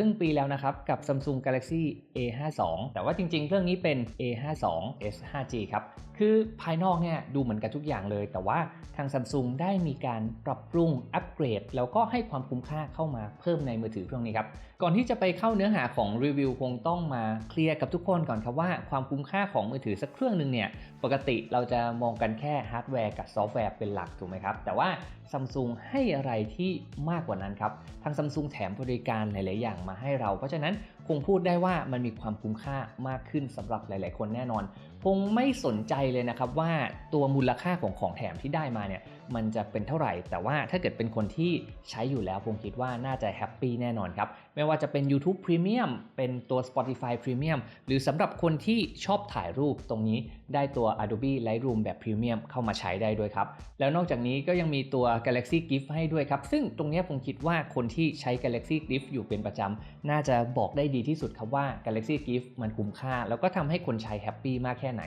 รึ่งปีแล้วนะครับ กับ Samsung Galaxy A52 แต่ว่าจริงๆ เครื่องนี้เป็น A52s 5G ครับ คือภายนอกเนี่ยดูเหมือนกันทุกอย่างเลย แต่ว่าทาง Samsung ได้มีการปรับปรุงอัปเกรด แล้วก็ให้ความคุ้มค่าเข้ามาเพิ่มในมือถือเครื่องนี้ครับ ก่อนที่จะไปเข้าเนื้อหาของรีวิวคงต้องมาเคลียร์กับทุกคนก่อนครับว่าความคุ้มค่าของมือถือสักเครื่องหนึ่งเนี่ยปกติเราจะมองกันแค่ฮาร์ดแวร์กับซอฟต์แวร์เป็นหลักถูกไหมครับ แต่ว่า Samsung ให้อะไรที่มากกว่านั้นครับทาง Samsung แถมบริการหลาย ๆ อย่างมาให้เรา เพราะฉะนั้น งพูดได้ว่ามันมีความคุ้มค่ามากขึ้นสำหรับหลาย ๆ คนแน่นอน คงไม่สนใจเลยนะครับว่าตัวมูลค่าของของแถมที่ได้มาเนี่ย มันจะเป็นเท่าไหร่ แต่ว่าถ้าเกิดเป็นคนที่ใช้อยู่แล้วผมคิดว่าน่าจะแฮปปี้แน่นอนครับ ไม่ว่าจะเป็น YouTube Premium เป็นตัว Spotify Premium หรือสำหรับคนที่ชอบถ่ายรูปตรงนี้ได้ตัว Adobe Lightroom แบบ Premium เข้ามาใช้ได้ด้วยครับ แล้วนอกจากนี้ก็ยังมีตัว Galaxy Gift ให้ด้วยครับ ซึ่งตรงนี้ผมคิดว่าคนที่ใช้ Galaxy Gift อยู่เป็นประจำน่าจะบอกได้ดีที่สุดครับว่า Galaxy Gift มันคุ้มค่า แล้วก็ทำให้คนใช้แฮปปี้มากแค่ไหน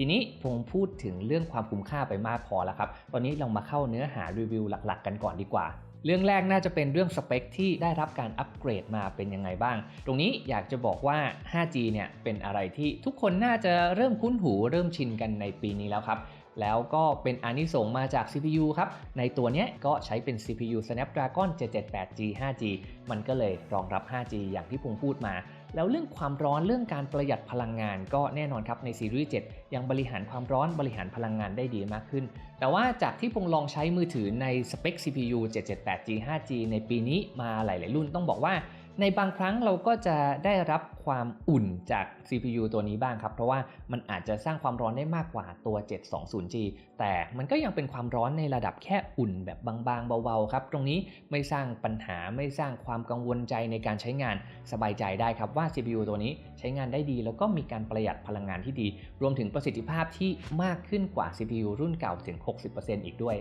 ทีนี้ผมพูดถึงเรื่องความคุ้มค่าไปมากพอแล้วครับ ตอนนี้เรามาเข้าเนื้อหารีวิวหลัก ๆ กันก่อนดีกว่าเรื่องแรกน่าจะเป็นเรื่องสเปคที่ได้รับการอัปเกรดมาเป็นยังไงบ้าง ตรงนี้อยากจะบอกว่า 5G เนี่ยเป็นอะไรที่ทุกคนน่าจะเริ่มคุ้นหูเริ่มชินกันในปีนี้แล้วครับ แล้วก็เป็นอานิสงส์มาจาก CPU ครับ ในตัวเนี้ยก็ใช้เป็น CPU Snapdragon 778G 5G มันก็เลยรองรับ 5G อย่างที่ผมพูดมา แล้วเรื่องความร้อนเรื่องการประหยัดพลังงานก็แน่นอนครับในซีรีส์7ยังบริหารความร้อนบริหารพลังงานได้ดีมากขึ้น แต่ว่าจากที่พงลองใช้มือถือในสเปค CPU 778G 5G ในปีนี้มาหลาย ๆ รุ่นต้องบอกว่า ในบางครั้งเราก็จะได้รับความอุ่นจาก CPU ตัวนี้บ้างครับ เพราะว่ามันอาจจะสร้างความร้อนได้มากกว่าตัว 720G แต่มันก็ยังเป็นความร้อนในระดับแค่อุ่นแบบบางๆ เบาๆ ครับ ตรงนี้ไม่สร้างปัญหาไม่สร้างความกังวลใจในการใช้งานสบายใจได้ครับว่า CPU ตัวนี้ใช้งานได้ดี แล้วก็มีการประหยัดพลังงานที่ดี รวมถึงประสิทธิภาพที่มากขึ้นกว่า CPU รุ่นเก่าถึง 60%อีกด้วย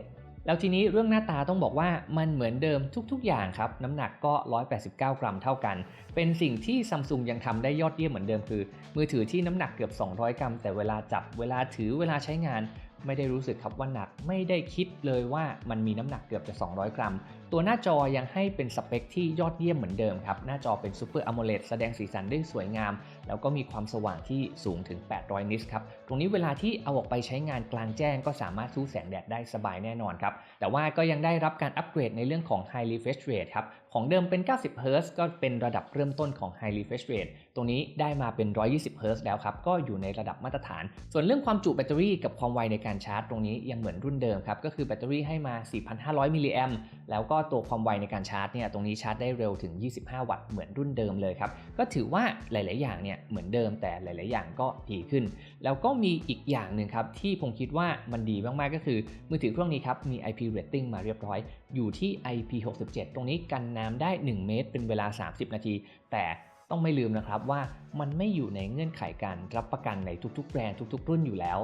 แล้วทีนี้เรื่องหน้าตาต้องบอกว่ามันเหมือนเดิมทุก ๆ อย่างครับ น้ำหนักก็ 189 กรัมเท่ากัน เป็นสิ่งที่ซัมซุงยังทำได้ยอดเยี่ยมเหมือนเดิมคือ มือถือที่น้ำหนักเกือบ 200 กรัม แต่เวลาจับเวลาถือเวลาใช้งาน ไม่ได้รู้สึกครับว่าหนักไม่ได้คิดเลยว่ามันมีน้ำหนักเกือบจะ 200 กรัมตัวหน้าจอยังให้เป็นสเปคที่ยอดเยี่ยมเหมือนเดิมครับ หน้าจอเป็น Super AMOLED แสดงสีสันได้สวยงาม แล้วก็มีความสว่างที่สูงถึง 800 นิตส์ครับ ตรงนี้เวลาที่เอาออกไปใช้งานกลางแจ้งก็สามารถสู้แสงแดดได้สบายแน่นอนครับ แต่ว่าก็ยังได้รับการอัปเกรดในเรื่องของ High Refresh Rate ครับ ของเดิมเป็น 90 Hz ก็เป็นระดับเริ่มต้นของ High Refresh Rate ตรงนี้ได้มาเป็น 120 Hz แล้วครับ ก็อยู่ในระดับมาตรฐาน ส่วนเรื่องความจุแบตเตอรี่กับความไวในการชาร์จ ตรงนี้ยังเหมือนรุ่นเดิมครับ ก็คือแบตเตอรี่ให้มา 4,500 มิลลิแอมแล้วก็ตัวความไวในการชาร์จเนี่ยตรงนี้ชาร์จได้เร็วถึง 25 วัตต์เหมือนรุ่นเดิมเลยครับ ก็ถือว่าหลาย ๆ อย่างเนี่ยเหมือนเดิมแต่หลาย ๆ อย่างก็ดีขึ้น แล้วก็มีอีกอย่างหนึ่งครับที่ผมคิดว่ามันดีมาก ๆ ก็คือมือถือเครื่องนี้ครับมี IP rating มาเรียบร้อย อยู่ที่ IP67 ตรงนี้กันน้ำได้ 1 เมตร เป็นเวลา 30 นาที แต่ต้องไม่ลืมนะครับว่ามันไม่อยู่ในเงื่อนไขการรับประกันในทุก ๆ แบรนด์ทุก ๆ รุ่นอยู่แล้ว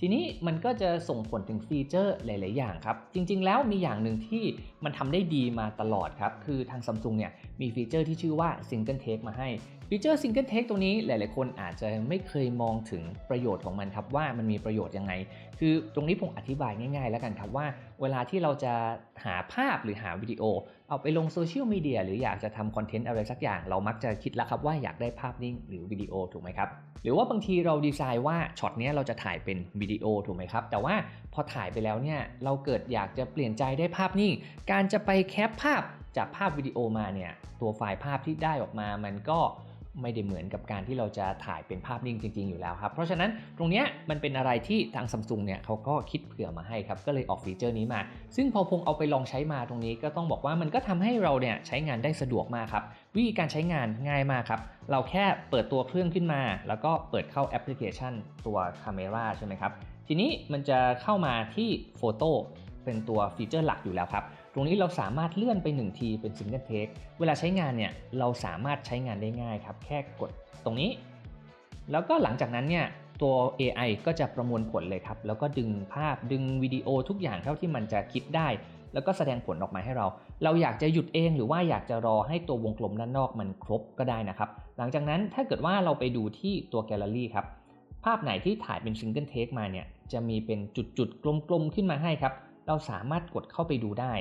ทีนี้มันก็จะส่งผลถึงฟีเจอร์หลาย ๆ อย่างครับ จริง ๆ แล้วมีอย่างหนึ่งที่มันทำได้ดีมาตลอดครับ คือทาง Samsung เนี่ยมีฟีเจอร์ที่ชื่อว่า Single Take มาให้ ฟีเจอร์ Single Take ตรงนี้หลาย ๆ คนอาจจะไม่เคยมองถึงประโยชน์ของมันครับว่ามันมีประโยชน์ยังไง คือตรงนี้ผมอธิบายง่าย ๆ แล้วกันครับว่า เวลาที่เราจะหาภาพหรือหาวิดีโอ เอาไปลงโซเชียลมีเดียหรืออยากจะทำคอนเทนต์อะไรสักอย่าง เรามักจะคิดแล้วครับว่าอยากได้ภาพนิ่งหรือวิดีโอถูกไหมครับ หรือว่าบางทีเราดีไซน์ว่าช็อตนี้เราจะถ่ายเป็นวิดีโอถูกไหมครับ แต่ว่าพอถ่ายไปแล้วเนี่ยเราเกิดอยากจะเปลี่ยนใจได้ภาพนิ่ง การจะไปแคปภาพจากภาพวิดีโอมาเนี่ยตัวไฟล์ภาพที่ได้ออกมามันก็ ไม่ได้เหมือนกับการที่เราจะถ่ายเป็นภาพนิ่งจริง ๆ อยู่แล้วครับ เพราะฉะนั้นตรงนี้มันเป็นอะไรที่ทางซัมซุงเนี่ยเขาก็คิดเผื่อมาให้ครับ ก็เลยออกฟีเจอร์นี้มา ซึ่งพอพงเอาไปลองใช้มาตรงนี้ก็ต้องบอกว่ามันก็ทำให้เราเนี่ยใช้งานได้สะดวกมากครับ วิธีการใช้งานง่ายมากครับ เราแค่เปิดตัวเครื่องขึ้นมา แล้วก็เปิดเข้าแอปพลิเคชันตัว Camera ใช่ไหมครับ ทีนี้มันจะเข้ามาที่โฟโต้เป็นตัวฟีเจอร์หลักอยู่แล้วครับ ตรงนี้เราสามารถเลื่อนไป 1 ทีเป็น Single Take เวลาใช้งานเนี่ยเราสามารถใช้งานได้ง่ายครับแค่กดตรงนี้ แล้วก็หลังจากนั้นเนี่ยตัว AI ก็จะประมวลผลเลยครับ แล้วก็ดึงภาพดึงวิดีโอทุกอย่างเท่าที่มันจะคิดได้ แล้วก็แสดงผลออกมาให้เรา เราอยากจะหยุดเองหรือว่าอยากจะรอให้ตัววงกลมด้านนอกมันครบก็ได้นะครับ หลังจากนั้นถ้าเกิดว่าเราไปดูที่ตัวแกลเลอรี่ครับ ภาพไหนที่ถ่ายเป็นซิงเกิลเทคมาเนี่ยจะมีเป็นจุดๆกลมๆขึ้นมาให้ครับ เราสามารถกดเข้าไปดูได้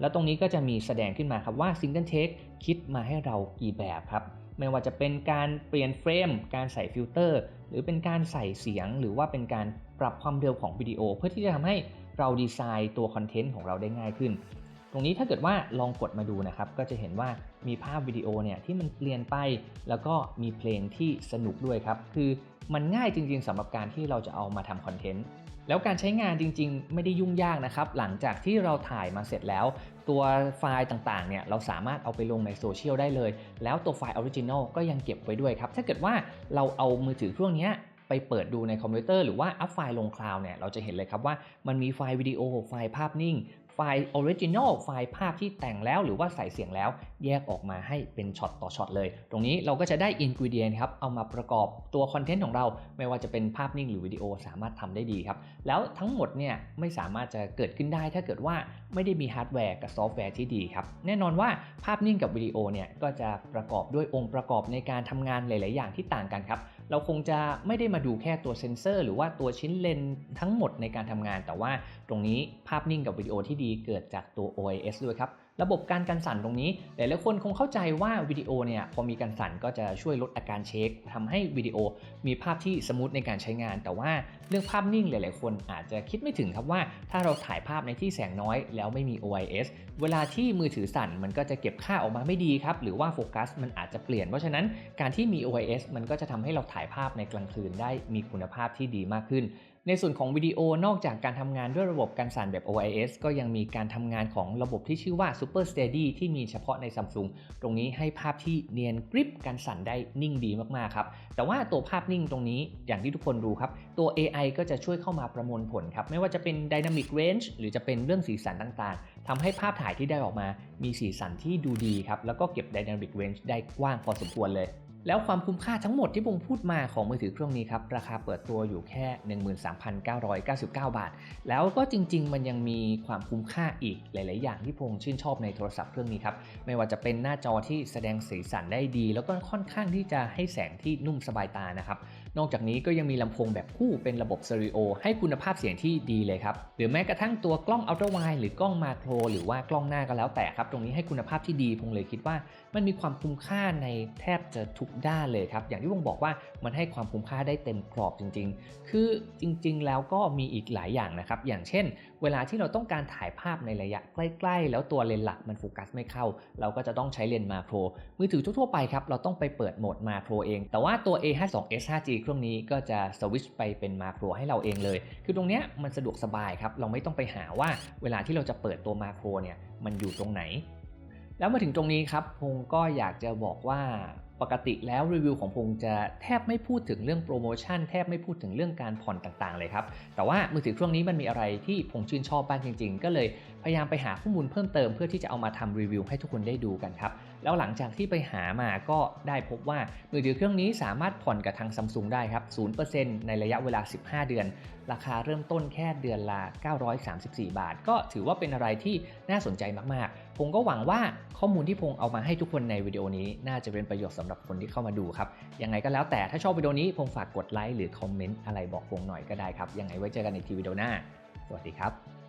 แล้วตรงนี้ก็จะมีแสดงขึ้นมาครับว่า Single Take คิดมาให้เรากี่แบบครับ ไม่ว่าจะเป็นการเปลี่ยนเฟรม การใส่ฟิลเตอร์ หรือเป็นการใส่เสียง หรือว่าเป็นการปรับความเร็วของวิดีโอ เพื่อที่จะทำให้เราดีไซน์ตัวคอนเทนต์ของเราได้ง่ายขึ้น ตรงนี้ถ้าเกิดว่าลองกดมาดูนะครับ ก็จะเห็นว่ามีภาพวิดีโอเนี่ยที่มันเปลี่ยนไป แล้วก็มีเพลงที่สนุกด้วยครับ คือมันง่ายจริงๆสำหรับการที่เราจะเอามาทำคอนเทนต์แล้วการใช้งานจริงๆ ไม่ได้ยุ่งยากนะครับ หลังจากที่เราถ่ายมาเสร็จแล้ว ตัวไฟล์ต่างๆ เนี่ยเราสามารถเอาไปลงในโซเชียลได้เลย แล้วตัวไฟล์ออริจินอลก็ยังเก็บไว้ด้วยครับ ถ้าเกิดว่าเราเอามือถือเครื่องนี้ ไปเปิดดูในคอมพิวเตอร์หรือว่าอัพไฟล์ลงคลาวด์เนี่ยเราจะเห็นเลยครับว่ามันมีไฟล์วิดีโอไฟล์ภาพนิ่ง ไฟล์ออริจินอลไฟล์ภาพที่แต่งแล้วหรือว่าใส่เสียงแล้ว แยกออกมาให้เป็นช็อตต่อช็อตเลย ตรงนี้เราก็จะได้อินกิวเดียนครับเอามาประกอบตัวคอนเทนต์ของเรา ไม่ว่าจะเป็นภาพนิ่งหรือวิดีโอสามารถทำได้ดีครับ แล้วทั้งหมดเนี่ยไม่สามารถจะเกิดขึ้นได้ ถ้าเกิดว่าไม่ได้มีฮาร์ดแวร์กับซอฟต์แวร์ที่ดีครับแน่นอนว่าภาพนิ่งกับวิดีโอเนี่ยก็จะประกอบด้วยองค์ประกอบในการทำงานหลาย ๆ อย่างที่ต่างกันครับ เราคงจะไม่ได้มาดูแค่ตัวเซนเซอร์ หรือว่าตัวชิ้นเลนทั้งหมดในการทำงาน แต่ว่าตรงนี้ภาพนิ่งกับวิดีโอที่ดีเกิดจากตัว OIS ด้วยครับระบบการกันสั่นตรงนี้ หลายๆคนคงเข้าใจว่าวิดีโอเนี่ยพอมีการสั่นก็จะช่วยลดอาการเช็คทำให้วิดีโอมีภาพที่สมูทในการใช้งาน แต่ว่าเรื่องภาพนิ่งหลาย ๆ คนอาจจะคิดไม่ถึงครับว่า ถ้าเราถ่ายภาพในที่แสงน้อยแล้วไม่มี OIS เวลาที่มือถือสั่นมันก็จะเก็บค่าออกมาไม่ดีครับหรือว่าโฟกัสมันอาจจะเปลี่ยนเพราะฉะนั้นการที่มี OIS มันก็จะทำให้เราถ่ายภาพในกลางคืนได้มีคุณภาพที่ดีมากขึ้น ในส่วนของวิดีโอนอกจากการทำงานด้วยระบบการสั่นแบบ OIS ก็ยังมีการทำงานของระบบที่ชื่อว่า Super Steady ที่มีเฉพาะใน Samsung ตรงนี้ให้ภาพที่เนียนกริปการสั่นได้นิ่งดีมากๆครับ แต่ว่าตัวภาพนิ่งตรงนี้อย่างที่ทุกคนรู้ครับ ตัว AI ก็จะช่วยเข้ามาประมวลผลครับ ไม่ว่าจะเป็น Dynamic Range หรือจะเป็นเรื่องสีสันต่างๆทำให้ภาพถ่ายที่ได้ออกมา มีสีสันที่ดูดีครับแล้วก็เก็บ Dynamic Range ได้กว้างพอสมควรเลย แล้วความคุ้มค่าทั้งหมดที่ผมพูดมาของมือถือเครื่องนี้ครับ ราคาเปิดตัวอยู่แค่ 13,999 บาท แล้วก็จริง ๆ มันยังมีความคุ้มค่าอีกหลาย ๆ อย่างที่พงชื่นชอบในโทรศัพท์เครื่องนี้ครับ ไม่ว่าจะเป็นหน้าจอที่แสดงสีสันได้ดี แล้วก็ค่อนข้างที่จะให้แสงที่นุ่มสบายตานะครับ นอกจากนี้ก็ยังมีลำโพงแบบคู่เป็นระบบสเตอริโอให้คุณภาพเสียงที่ดีเลยครับ หรือแม้กระทั่งตัวกล้องอัลตร้าไวด์หรือกล้องมาโครหรือว่ากล้องหน้าก็แล้วแต่ครับ ตรงนี้ให้คุณภาพที่ดีพงเลยคิดว่า มันมีความคุ้มค่าในแทบจะทุกด้านเลยครับ อย่างที่พงบอกว่ามันให้ความคุ้มค่าได้เต็มกรอบจริง ๆ คือจริง ๆ แล้วก็มีอีกหลายอย่างนะครับ อย่างเช่น เวลาที่เราต้องการถ่ายภาพในระยะใกล้ ๆ แล้วตัวเลนส์หลักมันโฟกัสไม่เข้า เราก็จะต้องใช้เลนส์มาโครมือถือทั่วๆไปครับ เราต้องไปเปิดโหมดมาโครเอง แต่ว่าตัว A52s 5G เครื่องนี้ก็จะสวิตช์ไปเป็นมาโครให้เราเองเลย คือตรงเนี้ยมันสะดวกสบายครับ เราไม่ต้องไปหาว่าเวลาที่เราจะเปิดตัวมาโครเนี่ยมันอยู่ตรงไหนแล้วมาถึงตรงนี้ครับพงก็อยากจะบอกว่า ปกติแล้วรีวิวของพงจะแทบไม่พูดถึงเรื่องโปรโมชั่นแทบไม่พูดถึงเรื่องการผ่อนต่างๆเลยครับ แต่ว่ามือถือเครื่องนี้มันมีอะไรที่พงชื่นชอบบ้างจริง ๆ ก็เลยพยายามไปหาข้อมูลเพิ่มเติมเพื่อที่จะเอามาทำรีวิวให้ทุกคนได้ดูกันครับ แล้วหลังจากที่ไปหามาก็ได้พบว่ามือถือเครื่องนี้สามารถผ่อนกับทางซัมซุงได้ครับ0%ในระยะเวลา 15 เดือน ราคาเริ่มต้นแค่เดือนละ 934 บาท ก็ถือว่าเป็นอะไรที่น่าสนใจมากๆ ผมก็หวังว่าข้อมูลที่พงเอามาให้ทุกคนในวิดีโอนี้ น่าจะเป็นประโยชน์สำหรับคนที่เข้ามาดูครับ ยังไงก็แล้วแต่ถ้าชอบวิดีโอนี้พงฝากกดไลค์หรือคอมเมนต์อะไรบอกพงหน่อยก็ได้ครับ ยังไงไว้เจอกันในทีวิดีโอหน้า สวัสดีครับ